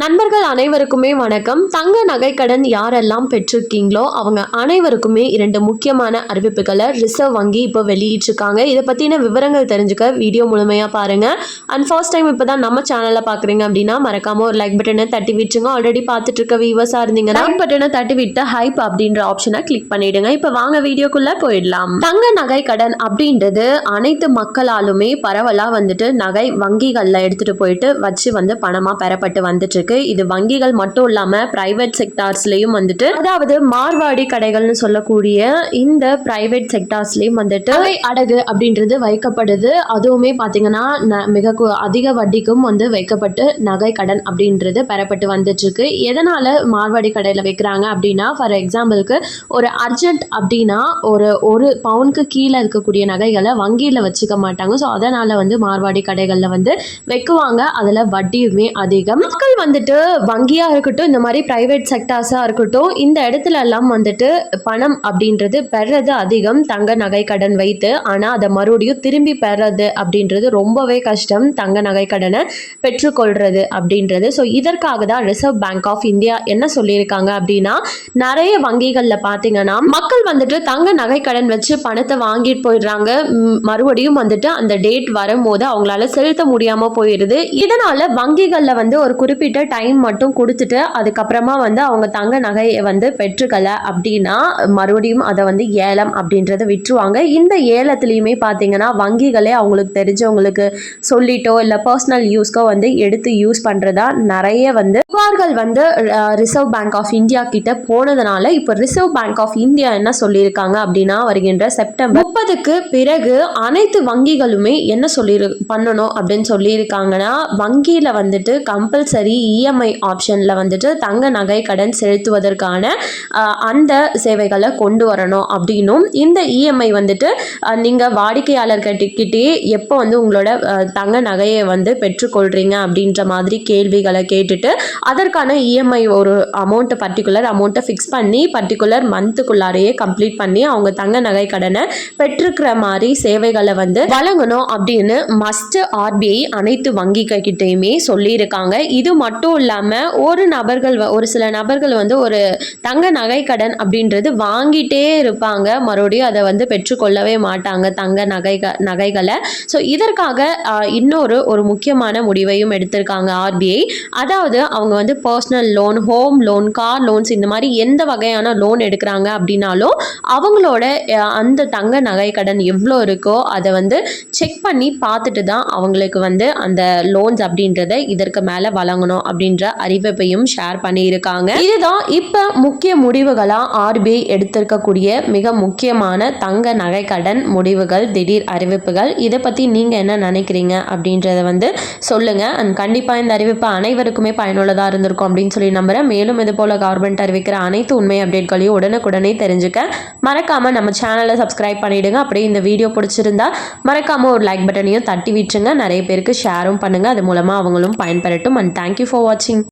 நண்பர்கள் அனைவருக்குமே வணக்கம். தங்க நகைக்கடன் யாரெல்லாம் பெற்றிருக்கீங்களோ அவங்க அனைவருக்குமே இரண்டு முக்கியமான அறிவிப்புகளை ரிசர்வ் வங்கி இப்போ வெளியிட்டிருக்காங்க. இதை பற்றின விவரங்கள் தெரிஞ்சுக்க வீடியோ முழுமையாக பாருங்கள் அண்ட் ஃபர்ஸ்ட் டைம் இப்போ தான் நம்ம சேனலில் பார்க்குறீங்க அப்படின்னா மறக்காம ஒரு லைக் பட்டனை தட்டி விட்டுருங்க. ஆல்ரெடி பார்த்துட்டு இருக்க வியூவர்ஸாக இருந்தீங்கன்னா லைக் பட்டனை தட்டி விட்டு ஹைப் அப்படின்ற ஆப்ஷனை கிளிக் பண்ணிடுங்க. இப்போ வாங்க வீடியோக்குள்ளே போயிடலாம். தங்க நகை கடன் அப்படின்றது அனைத்து மக்களாலுமே பரவலாக வந்துட்டு நகை வங்கிகளில் எடுத்துகிட்டு போயிட்டு வச்சு வந்து பணமாக பெறப்பட்டு வந்துட்டு இருக்கு. இது வங்கிகள் மட்டும் இல்லாம பிரைவேட் செக்டார்ஸ்லயும் வந்துட்டு அதாவது மார்வாடி கடைகள்னு சொல்லக்கூடிய இந்த பிரைவேட் செக்டார்ஸ்லயும் வந்துட்டு அடகு அப்படின்றது வைக்கப்படுது. அதுவுமே பாத்தீங்கன்னா ந- மிக அதிக வட்டிக்கும் வந்து வைக்கப்பட்டு நகை கடன் அப்படின்றது பெறப்பட்டு வந்துட்டு இருக்கு எதனால மார்வாடி கடையில வைக்கிறாங்க அப்படின்னா ஃபார் எக்ஸாம்பிளுக்கு ஒரு அர்ஜென்ட் அப்படின்னா ஒரு ஒரு பவுனுக்கு கீழே இருக்கக்கூடிய நகைகளை வங்கியில் வச்சுக்க மாட்டாங்க. ஸோ அதனால வந்து மார்வாடி கடைகளில் வந்து வைக்குவாங்க. அதில் வட்டியுமே அதிகம். மக்கள் வந்துட்டு வங்கியாக இருக்கட்டும் இந்த மாதிரி ப்ரைவேட் செக்டார்ஸாக இருக்கட்டும் இந்த இடத்துல எல்லாம் வந்துட்டு பணம் அப்படின்றது பெறது அதிகம். தங்க நகை கடன் வைத்து ஆனால் அதை மறுபடியும் திரும்பி பெறது அப்படின்றது ரொம்பவே கஷ்டம். தங்க நகை கடனை பெற்றுக்கொள்கிறது அப்படின்றது. ஸோ இதற்காக தான் ரிசர்வ் பேங்க் ஆஃப் இந்தியா என்ன சொல்லியிருக்காங்க அப்படின்னா நிறைய வங்கிகளில் பார்த்தீங்கன்னா மக்கள் வந்துட்டு தங்க நகை கடன் வச்சு பணத்தை வாங்கிட்டு போயிடுறாங்க. மறுபடியும் வந்துட்டு அந்த டேட் வரும்போது அவங்களால செலுத்த முடியாமல் போயிடுது இதனால வங்கிகளில் வந்து ஒரு குறிப்பிட்ட டைம் மட்டும் கொடுத்துட்டு அதுக்கப்புறமா வந்து அவங்க தங்க நகையை வந்து பெற்றுக்கல அப்படின்னா மறுபடியும் அதை வந்து ஏலம் அப்படின்றத விட்டுருவாங்க. இந்த ஏலத்துலேயுமே பார்த்தீங்கன்னா வங்கிகளே அவங்களுக்கு தெரிஞ்சவங்களுக்கு சொல்லிட்டோ இல்லை பர்சனல் யூஸ்க்கோ வந்து எடுத்து யூஸ் பண்ணுறதா நிறைய வந்து புகார்கள் வந்து ரிசர்வ் பேங்க் ஆஃப் இந்தியா கிட்ட போனதுனால இப்போ ரிசர்வ் பேங்க் ஆஃப் இந்தியா என்ன சொல்லியிருக்காங்க அப்படின்னா வருகின்ற செப்டம்பர் முப்பதுக்கு பிறகு அனைத்து வங்கிகளுமே என்ன சொல்லி பண்ணணும் அப்படின்னு சொல்லியிருக்காங்கன்னா வங்கியில் வந்துட்டு கம்பல்சரி இஎம்ஐ ஆப்ஷனில் வந்துட்டு தங்க நகை கடன் செலுத்துவதற்கான அந்த சேவைகளை கொண்டு வரணும் அப்படின்னும். இந்த இஎம்ஐ வந்துட்டு நீங்கள் வாடிக்கையாளர்கிட்டே எப்போ வந்து உங்களோட தங்க நகையை வந்து பெற்றுக்கொள்கிறீங்க அப்படின்ற மாதிரி கேள்விகளை கேட்டுட்டு அதற்கான இஎம்ஐ ஒரு அமௌண்ட்டை பர்டிகுலர் அமௌண்ட்டை ஃபிக்ஸ் பண்ணி பர்டிகுலர் மந்த்துக்குள்ளாரையே கம்ப்ளீட் பண்ணி அவங்க தங்க நகை கடனை பெற்றுக்கிற மாதிரி சேவைகளை வந்து வழங்கணும் அப்படின்னு மஸ்ட் ஆர்பிஐ அனைத்து வங்கிகிட்டையுமே சொல்லியிருக்காங்க. இது மட்டும் மட்டும் இல்லாமல் ஒரு நபர்கள் வ- ஒரு சில நபர்கள் வந்து ஒரு தங்க நகை கடன் அப்படின்றது வாங்கிட்டே இருப்பாங்க. மறுபடியும் அதை வந்து பெற்றுக்கொள்ளவே மாட்டாங்க தங்க நகை நகைகளை. ஸோ இதற்காக இன்னொரு ஒரு முக்கியமான முடிவையும் எடுத்திருக்காங்க ஆர்பிஐ அதாவது அவங்க வந்து personal loan home loan car loans இந்த மாதிரி எந்த வகையான லோன் எடுக்கிறாங்க அப்படின்னாலும் அவங்களோட அந்த தங்க நகை கடன் எவ்வளோ இருக்கோ அதை வந்து செக் பண்ணி பார்த்துட்டு தான் அவங்களுக்கு வந்து அந்த லோன்ஸ் அப்படின்றத இதற்கு மேலே வழங்கணும். அப்படின்ற அறிவிப்பையும் ஷேர் பண்ணியிருக்காங்க. இதுதான் இப்போ முக்கிய முடிவுகளாக ஆர்பிஐ எடுத்திருக்கக்கூடிய மிக முக்கியமான தங்க நகை கடன் முடிவுகள் திடீர் அறிவிப்புகள். இதை பற்றி நீங்கள் என்ன நினைக்கிறீங்க அப்படின்றத வந்து சொல்லுங்கள் அண்ட் கண்டிப்பாக இந்த அறிவிப்பு அனைவருக்குமே பயனுள்ளதாக இருந்திருக்கும் அப்படின்னு சொல்லி நம்புகிறேன் மேலும் இது போல் கவர்மெண்ட் அறிவிக்கிற அனைத்து உண்மை அப்டேட்களையும் உடனுக்குடனே தெரிஞ்சுக்க. மறக்காமல் நம்ம சேனலை சப்ஸ்கிரைப் பண்ணிவிடுங்க அப்படியே இந்த வீடியோ பிடிச்சிருந்தா மறக்காமல் ஒரு லைக் பட்டனையும் தட்டி விட்டுருங்க நிறைய பேருக்கு ஷேரும் பண்ணுங்கள் அது மூலமாக அவங்களும் பயன்பெறட்டும். அண்ட் தேங்க்யூ ஃபார் வாட்சிங்